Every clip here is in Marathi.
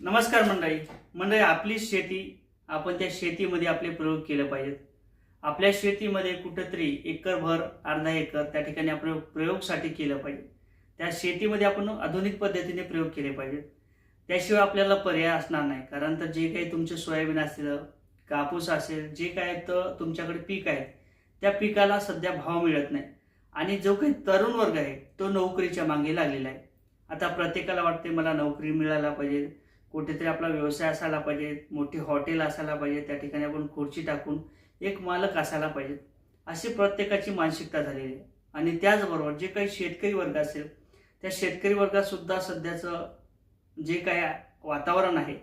नमस्कार मंडळी. मंडळी आपली शेती आपण त्या शेतीमध्ये आपले प्रयोग केले पाहिजेत. आपल्या शेतीमध्ये कुठेतरी एकरभर अर्धा एकर त्या ठिकाणी आपण प्रयोगसाठी केलं पाहिजे. त्या शेतीमध्ये आपण आधुनिक पद्धतीने प्रयोग केले पाहिजेत. त्याशिवाय आपल्याला पर्याय असणार नाही. कारण तर जे काही तुमचे सोयाबीन असेल कापूस असेल जे काय तर तुमच्याकडे पीक आहे त्या पिकाला सध्या भाव मिळत नाही. आणि जो काही तरुण वर्ग आहे तो नोकरीच्या मागे लागलेला आहे. आता प्रत्येकाला वाटते मला नोकरी मिळायला पाहिजे. कुठेतरी आपला व्यवसाय असायला पाहिजे मोठी हॉटेल असायला पाहिजे त्या ठिकाणी आपण खुर्ची टाकून एक मालक असायला पाहिजे अशी प्रत्येकाची मानसिकता झालेली आहे. आणि त्याचबरोबर जे काही शेतकरी वर्ग असेल त्या शेतकरी वर्गात सुद्धा सध्याचं जे काही वातावरण आहे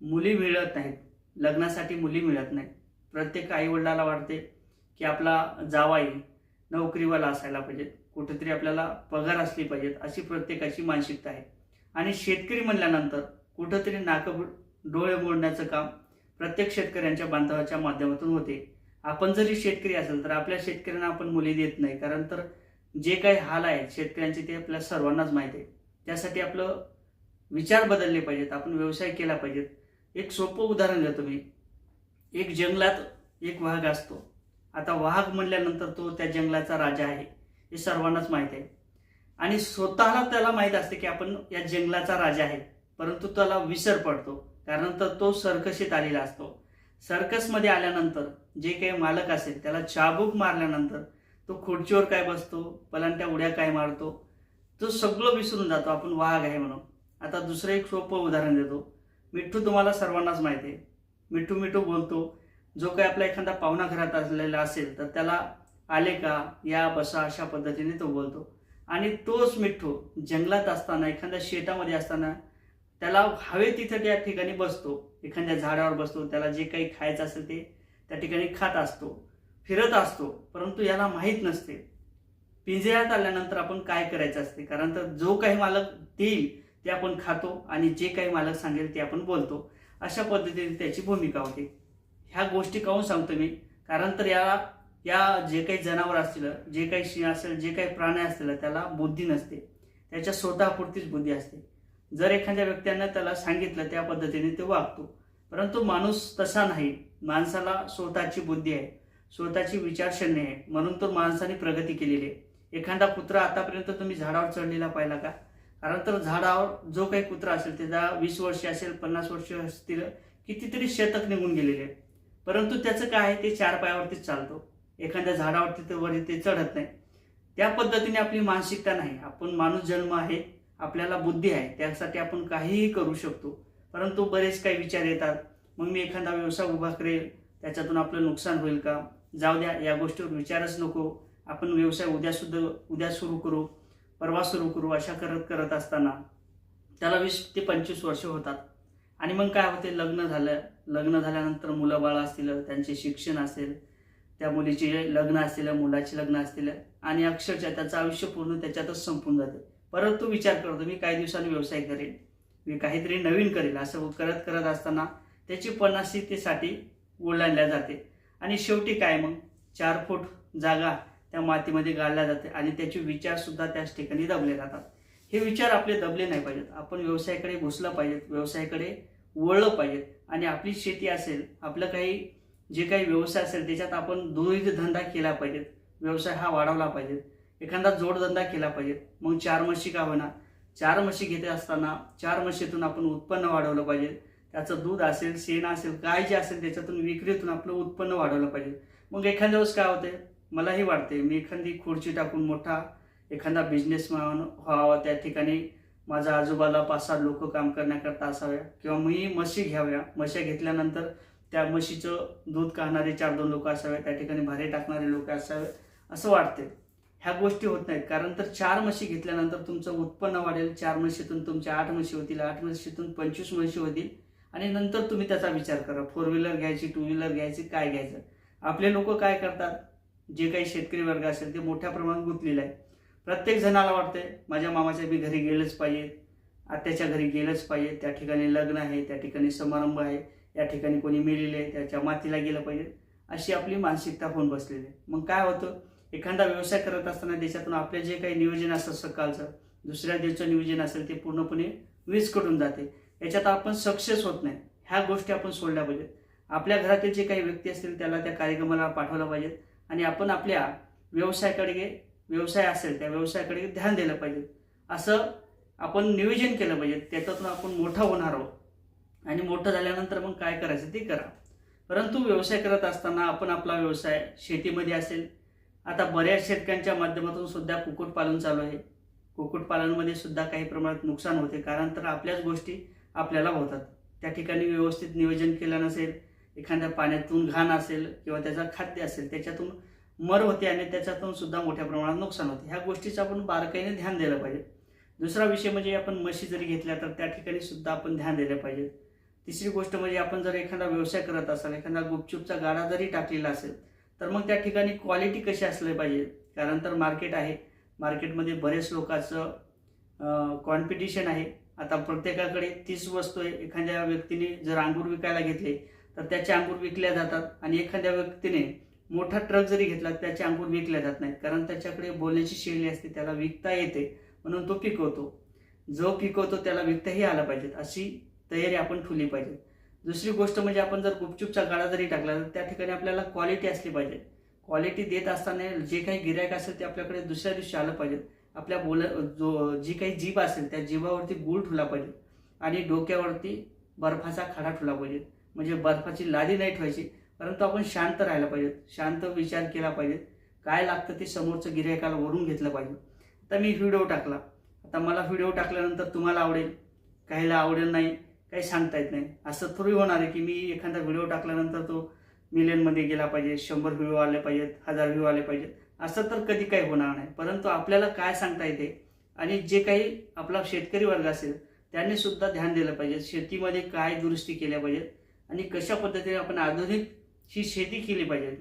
मुली मिळत नाहीत. लग्नासाठी मुली मिळत नाहीत. प्रत्येक आईवडिलाला वाटते की आपला जावाई नोकरीवाला असायला पाहिजे कुठेतरी आपल्याला पगार असली पाहिजेत अशी प्रत्येकाची मानसिकता आहे. आणि शेतकरी म्हणल्यानंतर कुठंतरी नाक डोळे मोडण्याचं काम प्रत्येक शेतकऱ्यांच्या बांधवाच्या माध्यमातून होते. आपण जरी शेतकरी असेल तर आपल्या शेतकऱ्यांना आपण मुली देत नाही. कारण तर जे काही हाल आहेत शेतकऱ्यांचे ते आपल्या सर्वांनाच माहिती आहे. त्यासाठी आपलं विचार बदलले पाहिजेत आपण व्यवसाय केला पाहिजेत. एक सोपं उदाहरण देतो मी. एक जंगलात एक वाघ असतो. आता वाघ म्हणल्यानंतर तो त्या जंगलाचा राजा आहे हे सर्वांनाच माहीत आहे. आणि स्वतःला त्याला माहीत असते की आपण या जंगलाचा राजा आहे. परंतु त्याला विसर पडतो. कारण तर तो सर्कशीत आलेला असतो. सर्कसमध्ये आल्यानंतर जे काही मालक असेल त्याला चाबूक मारल्यानंतर तो खुर्चीवर काय बसतो पलांट्या उड्या काय मारतो तो सगळं विसरून जातो. आपण वाघ आहे म्हणून. आता दुसरं एक सोपं उदाहरण देतो. मिठ्ठू तुम्हाला सर्वांनाच माहिती आहे. मिठ्ठू मिठू बोलतो जो काही आपला एखादा पाहुणा घरात असलेला असेल तर त्याला आले का? या बसा अशा पद्धतीने तो बोलतो. आणि तोच मिठ्ठू जंगलात असताना एखाद्या शेतामध्ये असताना त्याला हवे तिथं त्या ठिकाणी बसतो. एखाद्या झाडावर बसतो त्याला जे काही खायचं असेल ते त्या ठिकाणी खात असतो फिरत असतो. परंतु याला माहीत नसते. पिंजऱ्यात आल्यानंतर आपण काय करायचं असते? कारण तर जो काही मालक देईल ते आपण खातो आणि जे काही मालक सांगेल ते आपण बोलतो. अशा पद्धतीने त्याची भूमिका होते. ह्या गोष्टी काहून सांगतो मी? कारण तर याला या जे काही जनावर असतील जे काही शिंग असेल जे काही प्राणी असतील त्याला बुद्धी नसते. त्याच्या स्वतःपुरतीच बुद्धी असते. जर एखाद्या व्यक्तीनं त्याला सांगितलं त्या पद्धतीने ते वागतो. परंतु माणूस तसा नाही. माणसाला स्वतःची बुद्धी आहे. स्वतःची विचारशरणी आहे. म्हणून तो माणसाने प्रगती केलेली आहे. एखादा कुत्रा आतापर्यंत तुम्ही झाडावर चढलेला पाहिला का? कारण तर झाडावर जो काही कुत्रा असेल त्याचा वीस वर्षे असेल पन्नास वर्ष असतील कितीतरी शतक निघून गेलेले आहे परंतु त्याचं काय आहे? ते चार पायावरतीच चालतो. एखाद्या झाडावरती ते वर ते चढत नाही. त्या पद्धतीने आपली मानसिकता नाही. आपण माणूस जन्म आहे आपल्याला बुद्धी आहे त्यासाठी आपण काहीही करू शकतो. परंतु बरेच काही विचार येतात. मग मी एखादा व्यवसाय उभा करेल त्याच्यातून आपलं नुकसान होईल का? जाऊ द्या या गोष्टीवर विचारच नको. आपण व्यवसाय उद्या सुद्धा उद्या सुरू करू परवा सुरू करू अशा करत करत असताना त्याला वीस ते पंचवीस वर्ष होतात. आणि मग काय होते? लग्न झालं. लग्न झाल्यानंतर मुलं बाळ असतील त्यांचे शिक्षण असेल त्या मुलीचे लग्न असतील मुलाचे लग्न असतील आणि अक्षरशः त्याचं आयुष्य पूर्ण त्याच्यातच संपून जाते. परंतु विचार करतो मी काही दिवसांनी व्यवसाय करेन मी काहीतरी नवीन करेल असं करत करत असताना त्याची पन्नासीतेसाठी ओलांडल्या जाते. आणि शेवटी काय मग? चार फूट जागा त्या मातीमध्ये गाळल्या जाते आणि त्याचे विचारसुद्धा त्याच ठिकाणी दबले जातात. हे विचार आपले दबले नाही पाहिजेत. आपण व्यवसायाकडे घुसलं पाहिजेत व्यवसायाकडे वळलं पाहिजेत. आणि आपली शेती असेल आपलं काही जे काही व्यवसाय असेल त्याच्यात आपण दुविध धंदा केला पाहिजेत. व्यवसाय हा वाढवला पाहिजे एखादा जोडधंदा केला पाहिजे. मग चार म्हशी का होणार चार म्हशी घेते असताना चार म्हशीतून आपण उत्पन्न वाढवलं पाहिजे. त्याचं दूध असेल शेण असेल काय जे असेल त्याच्यातून विक्रीतून आपलं उत्पन्न वाढवलं पाहिजे. मग एखाद्या वेळेस काय होते मलाही वाटते मी एखादी खुर्ची टाकून मोठा एखादा बिझनेस व्हावा. त्या ठिकाणी माझ्या आजूबाला पाच सात लोक काम करण्याकरता असाव्या. किंवा मी म्हशी घ्याव्या. म्हशी घेतल्यानंतर त्या म्हशीचं दूध काढणारे चार दोन लोक असावे. त्या ठिकाणी भारे टाकणारे लोक असावे. असं वाटते ह्या गोष्टी होत नाहीत. कारण तर चार म्हशी घेतल्यानंतर तुमचं उत्पन्न वाढेल. चार म्हशीतून तुमच्या आठ म्हशी होतील आठ म्हशीतून पंचवीस म्हशी होतील. आणि नंतर तुम्ही त्याचा विचार करा. फोर व्हीलर घ्यायची टू व्हीलर घ्यायची काय घ्यायचं? आपले लोक काय करतात? जे काही शेतकरी वर्ग असेल ते मोठ्या प्रमाणात गुंतलेलं आहे प्रत्येक जणाला वाटतंय माझ्या मामाच्या बी घरी गेलंच पाहिजे. आत्याच्या घरी गेलंच पाहिजे. त्या ठिकाणी लग्न आहे त्या ठिकाणी समारंभ आहे. या ठिकाणी कोणी मेलेले आहे त्याच्या मातीला गेलं पाहिजे. अशी आपली मानसिकता होऊन बसलेली आहे. मग काय होतं? एखादा व्यवसाय करत असताना त्याच्यातून आपले जे काही नियोजन असतं सकाळचं दुसऱ्या दिवसाचं नियोजन असेल ते पूर्णपणे वीज कटून जाते. याच्यात आपण सक्सेस होत नाही. ह्या गोष्टी आपण सोडल्या पाहिजेत. आपल्या घरातील जे काही व्यक्ती असतील त्याला त्या कार्यक्रमाला पाठवलं पाहिजेत आणि आपण आपल्या व्यवसायाकडे व्यवसाय असेल त्या व्यवसायाकडे ध्यान दिलं पाहिजे. असं आपण नियोजन केलं पाहिजे. त्याच्यातून आपण मोठा होणार आहोत. आणि मोठं झाल्यानंतर मग काय करायचं ते करा. परंतु व्यवसाय करत असताना आपण आपला व्यवसाय शेतीमध्ये असेल आता बऱ्याच शेतकऱ्यांच्या माध्यमातून सुद्धा कुक्कुटपालन चालू आहे. कुक्कुटपालनमध्ये सुद्धा काही प्रमाणात नुकसान होते कारण तर आपल्याच गोष्टी आपल्याला होतात. त्या ठिकाणी व्यवस्थित नियोजन केलं नसेल एखाद्या पाण्यातून घाण असेल किंवा त्याचं खाद्य असेल त्याच्यातून मर होते आणि त्याच्यातून सुद्धा मोठ्या प्रमाणात नुकसान होते. ह्या गोष्टीचं आपण बारकाईने ध्यान दिलं पाहिजे. दुसरा विषय म्हणजे आपण म्हशी जरी घेतल्या तर त्या ठिकाणी सुद्धा आपण ध्यान दिलं पाहिजे. तिसरी गोष्ट म्हणजे आपण जर एखादा व्यवसाय करत असाल एखादा गुपचूपचा गाडा जरी टाकलेला असेल तर मग त्या ठिकाणी क्वालिटी कशी असली पाहिजे? कारण तर मार्केट आहे. मार्केटमध्ये बरेच लोकांचं कॉम्पिटिशन आहे. आता प्रत्येकाकडे तीस वस्तू आहे. एखाद्या व्यक्तीने जर अंगूर विकायला घेतले तर त्याचे अंगूर विकल्या जातात. आणि एखाद्या व्यक्तीने मोठा ट्रक जरी घेतला त्याचे अंगूर विकल्या जात नाहीत. कारण त्याच्याकडे बोलण्याची शैली असते. त्याला विकता येते. म्हणून तो पिकवतो. जो पिकवतो त्याला विकताही आला पाहिजेत. अशी तयारी आपण ठेवली पाहिजे दुसरी गोष्ट म्हणजे आपण जर गुपचूपचा गाडा जरी टाकला तर त्या ठिकाणी आपल्याला क्वालिटी असली पाहिजे. क्वालिटी देत असताना जे काही गिरायक असेल ते आपल्याकडे दुसऱ्या दिवशी आलं पाहिजे. आपल्या बोल जो जी काही जीभ असेल त्या जीभावरती गुळ ठुला पाहिजे. आणि डोक्यावरती बर्फाचा खडा ठुला पाहिजे. म्हणजे बर्फाची लादी नाही ठेवायची परंतु आपण शांत राहायला पाहिजे. शांत विचार केला पाहिजे. काय लागतं ते समोरचं गिरायकाला वरून घेतलं पाहिजे. आता मी व्हिडिओ टाकला. आता मला व्हिडिओ टाकल्यानंतर तुम्हाला आवडेल. काहीला आवडेल नाही. काही सांगता येत नाही. असं थोडी होणार आहे की मी एखादा व्हिडिओ टाकल्यानंतर तो मिलियनमध्ये गेला पाहिजे शंभर व्ह्यू आले पाहिजेत हजार व्ह्यू आले पाहिजेत. असं तर कधी काही होणार नाही. परंतु आपल्याला काय सांगता येते आणि जे काही आपला शेतकरी वर्ग असेल त्यांनी सुद्धा ध्यान दिलं पाहिजे. शेतीमध्ये काय दुरुस्ती केल्या पाहिजेत आणि कशा पद्धतीने आपण आधुनिक ही शेती केली पाहिजे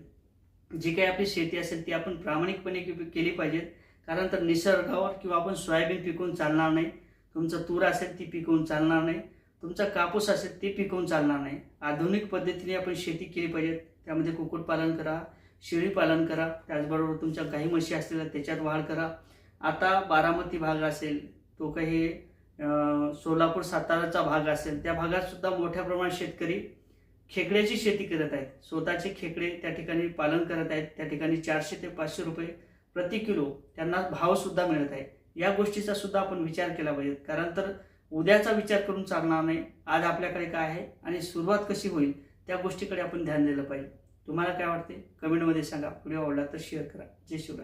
जी काही आपली शेती असेल ती आपण प्रामाणिकपणे केली पाहिजे कारण तर निसर्गावर किंवा आपण सोयाबीन पिकवून चालणार नाही. तुमचं तूर असेल ती पिकवून चालणार नाही. तुमचा कापूस असेल ते पिकवून चालणार नाही. आधुनिक पद्धतीने आपण शेती केली पाहिजे त्यामध्ये कुक्कुटपालन करा शेळी पालन करा त्याचबरोबर तुमच्या गाई म्हशी असतील त्याच्यात वाढ करा. आता बारामती भाग असेल तो काही सोलापूर साताराचा भाग असेल त्या भागात सुद्धा मोठ्या प्रमाणात शेतकरी खेकड्याची शेती करत आहेत. स्वतःचे खेकडे त्या ठिकाणी पालन करत आहेत. त्या ठिकाणी चारशे ते पाचशे रुपये प्रति किलो त्यांना भावसुद्धा मिळत आहे. या गोष्टीचा सुद्धा आपण विचार केला पाहिजे कारण तर उद्याचा विचार करून चालणार नाही. आज आपल्याकडे काय आहे आणि सुरुवात कशी होईल त्या गोष्टीकडे आपण ध्यान दिलं पाहिजे. तुम्हाला काय वाटते? कमेंटमध्ये सांगा. व्हिडिओ आवडला तर शेअर करा. जय शिवराय.